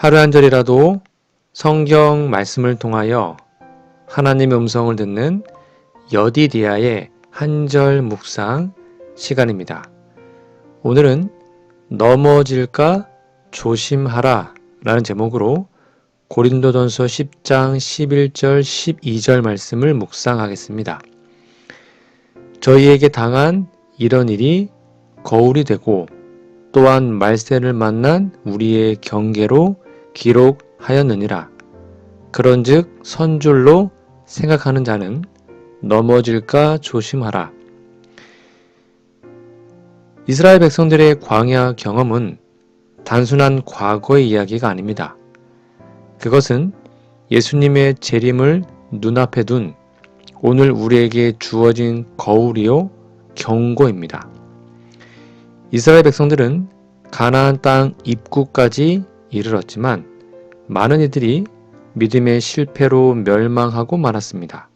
하루 한 절이라도 성경 말씀을 통하여 하나님의 음성을 듣는 여디디아의 한절 묵상 시간입니다. 오늘은 넘어질까 조심하라 라는 제목으로 고린도전서 10장 11절 12절 말씀을 묵상하겠습니다. 저희에게 당한 이런 일이 거울이 되고 또한 말세를 만난 우리의 경계로 기록하였느니라. 그런즉 선줄로 생각하는 자는 넘어질까 조심하라. 이스라엘 백성들의 광야 경험은 단순한 과거의 이야기가 아닙니다. 그것은 예수님의 재림을 눈앞에 둔 오늘 우리에게 주어진 거울이요 경고입니다. 이스라엘 백성들은 가나안 땅 입구까지 이르렀지만 많은 이들이 믿음의 실패로 멸망하고 말았습니다.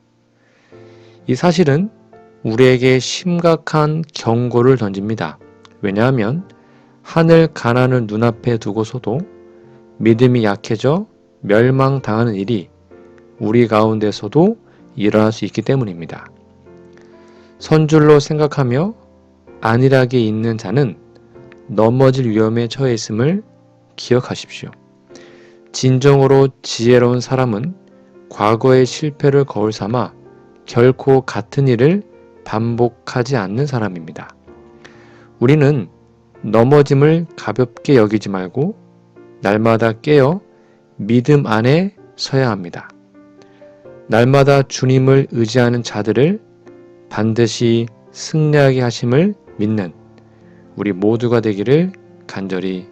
이 사실은 우리에게 심각한 경고를 던집니다. 왜냐하면 하늘 가난을 눈앞에 두고서도 믿음이 약해져 멸망당하는 일이 우리 가운데서도 일어날 수 있기 때문입니다. 선줄로 생각하며 안일하게 있는 자는 넘어질 위험에 처해 있음을 기억하십시오. 진정으로 지혜로운 사람은 과거의 실패를 거울 삼아 결코 같은 일을 반복하지 않는 사람입니다. 우리는 넘어짐을 가볍게 여기지 말고 날마다 깨어 믿음 안에 서야 합니다. 날마다 주님을 의지하는 자들을 반드시 승리하게 하심을 믿는 우리 모두가 되기를 간절히